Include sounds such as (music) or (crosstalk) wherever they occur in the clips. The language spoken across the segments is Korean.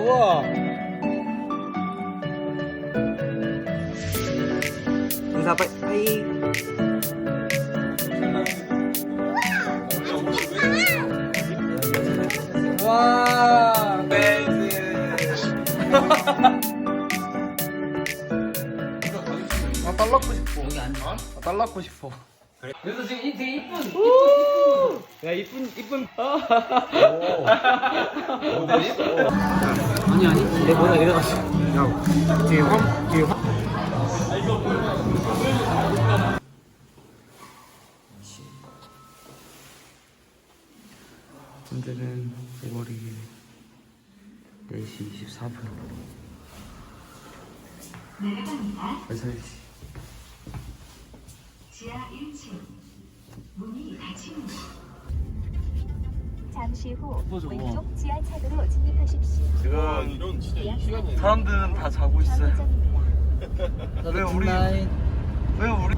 우와 인사 빠이 빠이 와 베이비 아딸 낳고 싶어. 여기 앉아. 아, 딸 낳고 싶어. 그래서 지금 이 되게 이쁜. 야 이쁜 이쁜 (laughs) 아니 아니. 내 머리가 이래가지고. 야 뒤에 화그 뒤에 화 현재는 5월 2일 4시 24분 내려갑니다. 회사일시 지하 1층. 문이 닫힙니다. 잠시 후뭐 저거? 왼쪽 지하차도로 진입하십시오. 지금 사람들은 다 자고 있어요 왜 우리-. 왜 우리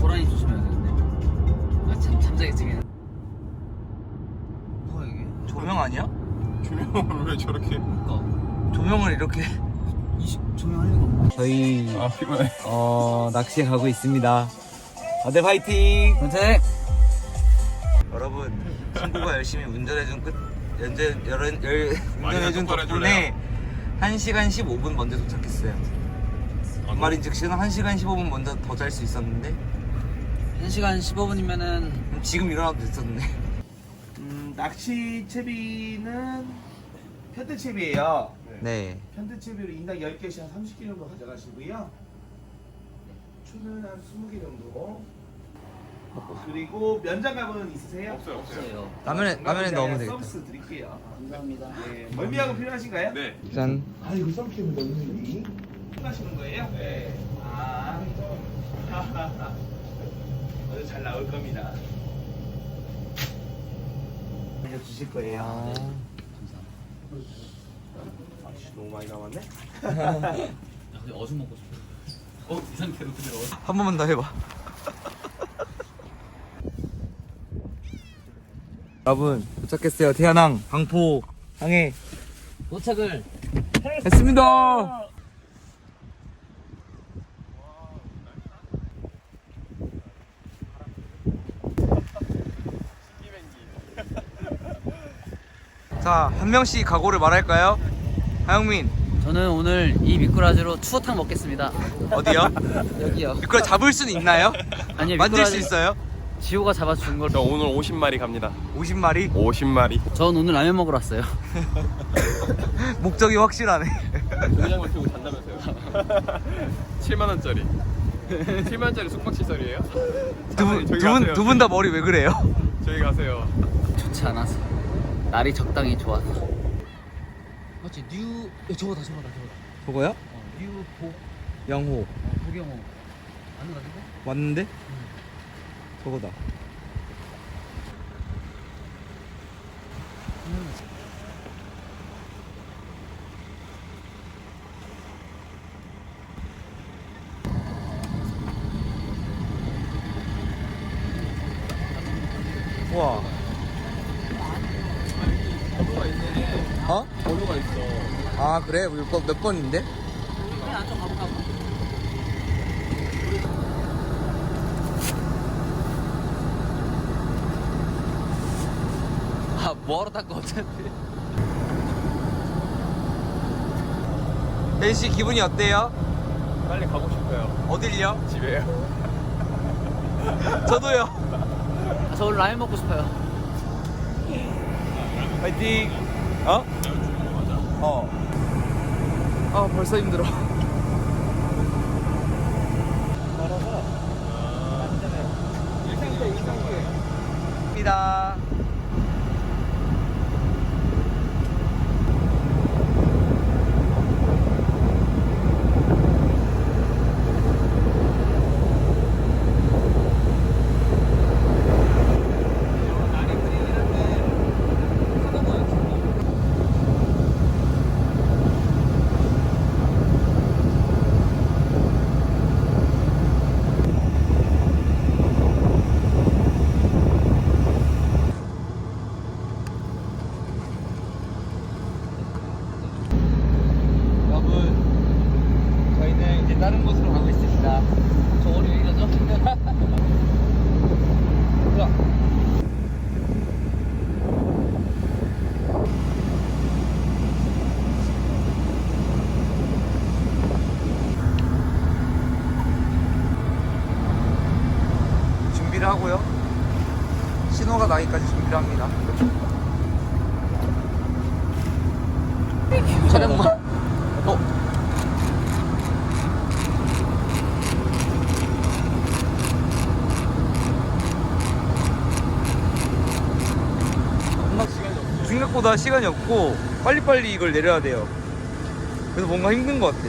고라니 조심해야 되는데. 아참 잠자기 중에. 뭐야 이게? 조명 아니야? 조명을 왜 저렇게 그니까. 조명을 이렇게 이. 저희 아 피곤해 어 낚시에 가고 있습니다 다들 파이팅. 여러분 친구가 열심히 운전해준 끝 연전 열은 열 운전해준 똑바로 덕분에 1시간 15분 먼저 도착했어요 그 말인 즉슨 1시간 15분 먼저 더 잘 수 있었는데 1시간 15분이면은 지금 일어나도 됐었는데 음, 낚시 채비는 편대 채비예요. 네 편대 채비로 인당 10개씩 한 30개 정도 가져가시고요. 추는 한 20개 정도. 그리고 면장갑은 있으세요? 없어요 없어요 없어요. 라면에 라면에 넣으면 되겠다 서비스 드릴게요. 감사합니다. 네, 멀미하고 필요하신가요? 네 짠 아이고 썸캠을 넣는 하시는 거예요? 네. 아. (laughs) 오늘 잘 나올 겁니다. 알려주실 거예요. 아, 아씨 너무 많이 남았네. 야, (laughs) (laughs) 근데 어죽 먹고 싶어. 어, 이 상태로 근데 어죽. 한 번만 더 해봐 여러분 도착했어요 태안항 방포 항해 도착을. 했습니다 자, 한 명씩 각오를 말할까요? 하영민, 저는 오늘 이 미꾸라지로 추어탕 먹겠습니다. 어디요? (laughs) 여기요. 그걸 잡을 수는 있나요? 아니요, 만질 수 미꾸라지- 있어요? 지호가 잡아준 걸. 저 오늘 50마리 갑니다 50마리? 50마리 전 오늘 라면 먹으러 왔어요. (laughs) 목적이 확실하네. 공장만 들고 잔다면서요 (laughs) 7만 원짜리 7만 원짜리 숙박 시설이에요? 두 분, 저기 두 분, 가세요. 두분 다 머리 왜 그래요? 저기 가세요 좋지 않아서. 날이 적당히 좋아서. 맞지? 뉴. 야, 저거다, 저거다, 저거다. 저거야? 어, 뉴복. 양호. 어, 복영호. 맞는 거 같은데? 왔는데? 저거다. 우와. 어? 번호가 있어 아 그래? 우리 몇 번인데? 그래, 안쪽 가볼까 봐. 아, (laughs) 뭐하러 닦고 어차피. 벤씨 기분이 어때요? 빨리 가고 싶어요 어딜요? 집에요 (laughs) 저도요. 아, 저 오늘 라면 먹고 싶어요. 파이팅. 어? 어. 아 벌써 힘들어. 다른 곳으로 가고 있습니다. 저걸 왜 이러죠? 뭐야? 준비를 하고요. 신호가 나기까지 준비를 합니다. 촬영만. 어? 생각보다 시간이 없고 빨리빨리 이걸 내려야 돼요. 그래서 뭔가 힘든 것 같아.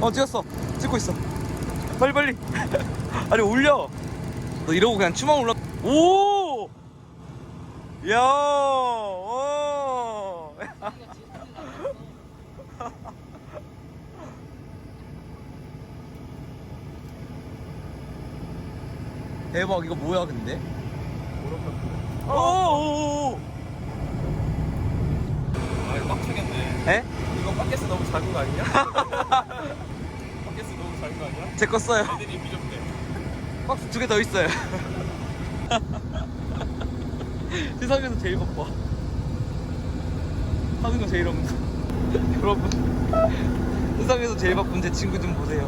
어 찍었어. 찍고 있어. 빨리 빨리. (laughs) 아니 올려. 너 이러고 그냥 추만 올라. 오. 야. 오. (laughs) 대박 이거 뭐야 근데? 오, 오, 오. 아 이거 빡치겠네. 에? 이거 팟캐스 너무 작은 거 아니냐? (laughs) 팟캐스 너무 작은 거 아니야? 제거 써요. 애들이 비좁대. 박스 두 개 더 있어요. (laughs) 세상에서 제일 바빠. 하는 거 제일 없는 거. (laughs) 여러분, 세상에서 제일 바쁜 제 친구 좀 보세요.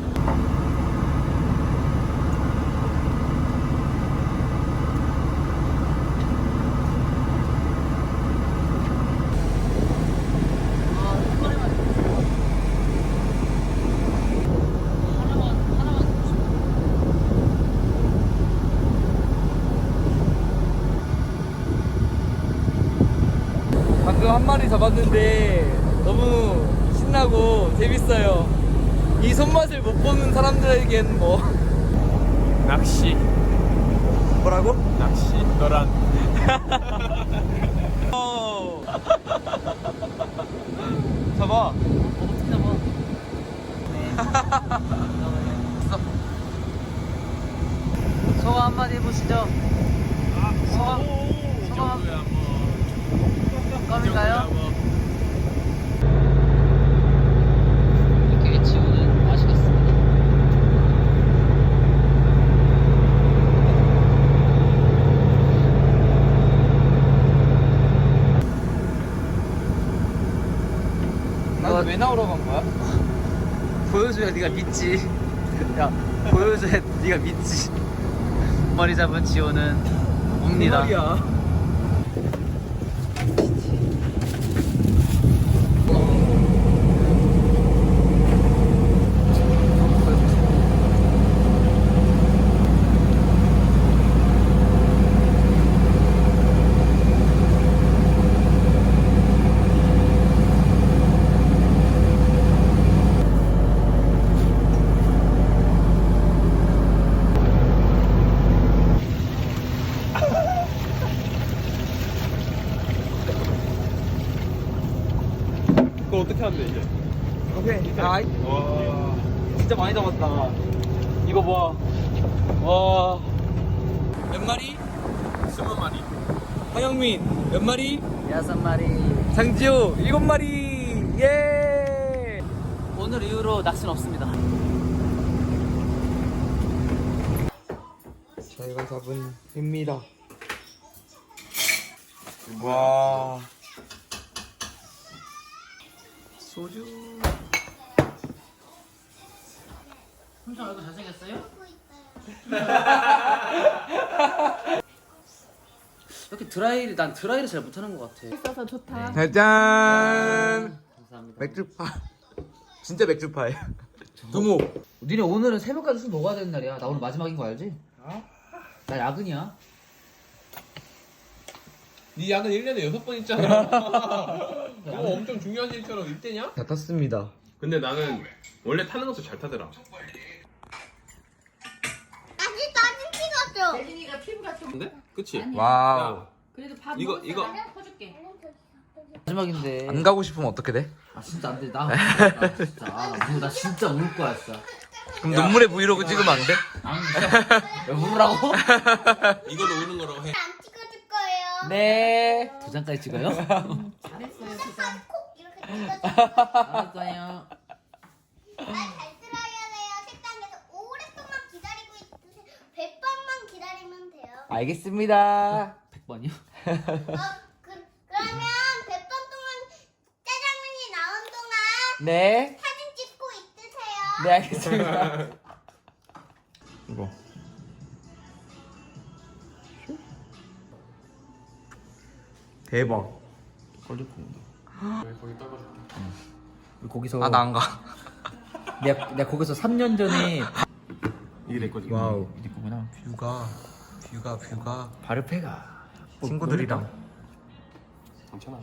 한 마리 잡았는데 너무 신나고 재밌어요. 이 손맛을 못 보는 사람들에겐 뭐 낚시. 뭐라고? 낚시. 너란. (laughs) 어. 잡아. 어떻게 잡아? (laughs) 네. 소감 한마디 해보시죠. 소감. 소감. 소감인가요? 이렇게 지우는 맛이겠습니다. 난 왜 나오러 간 거야? 보여줘야 네가 믿지. 야, 보여줘야 네가 믿지. 머리 잡은 지호는 옵니다. 그 거 어떻게 하는데 이제? 오케이. 아이, 와. 진짜 많이 잡았다. 이거 봐. 와. 몇 마리? 스무 마리. 황영민, 몇 마리? 여섯 마리. 장지호, 일곱 마리! 예! 오늘 이후로 낚시는 없습니다. 저희가 잡은 입니다. 와. 소주. 삼촌 얼굴 잘생겼어요? (laughs) 이렇게 드라이를 난 드라이를 잘 못하는 것 같아. 있어서 좋다. 짜잔! 감사합니다. 맥주파. (laughs) 진짜 맥주파예요. (laughs) 두모. 니네 오늘은 새벽까지 술 먹어야 되는 날이야. 나 오늘 마지막인 거 알지? 나 야근이야. 네 약은 1년에 6번 있잖아. 그거 엄청 중요한 일처럼 일대냐? 다 탔습니다. 근데 나는 원래 타는 것도 잘 타더라. 아직 사진 찍었죠? 예린이가 피부가 좀 근데? 그치? 와우. 야, 그래도 밥 이거-. 이거- 내가 퍼줄게. 마지막인데. 안 가고 싶으면 어떻게 돼? 아 진짜 안 돼. 나, (laughs) 나 진짜 아, 나, 나 진짜 울 거야 진짜. 그럼 눈물의 브이로그 찍으면 안 돼? 안 진짜. 왜 울라고? 이걸로 우는 거라고 해. 안 찍어줄 거예요. 네. 두 장까지 찍어요? (laughs) 알았어요. 잘 들어야 돼요. 식당에서 오랫동안 기다리고 있으세요. 100번만 기다리면 돼요. 알겠습니다. 100번이요? 어, 그, 그러면 100번 동안 짜장면이 나온 동안 네. 사진 찍고 있으세요. 네 알겠습니다. 이거. 대박. 퀄리티인데. 거기 따가줄게. 거기서 아 나 안 가. (laughs) 내가, 내가 거기서 3년 전에 이게 내 거지. 와우. 이거구나 뷰가 뷰가 뷰가 바르페가 친구들이랑 괜찮아.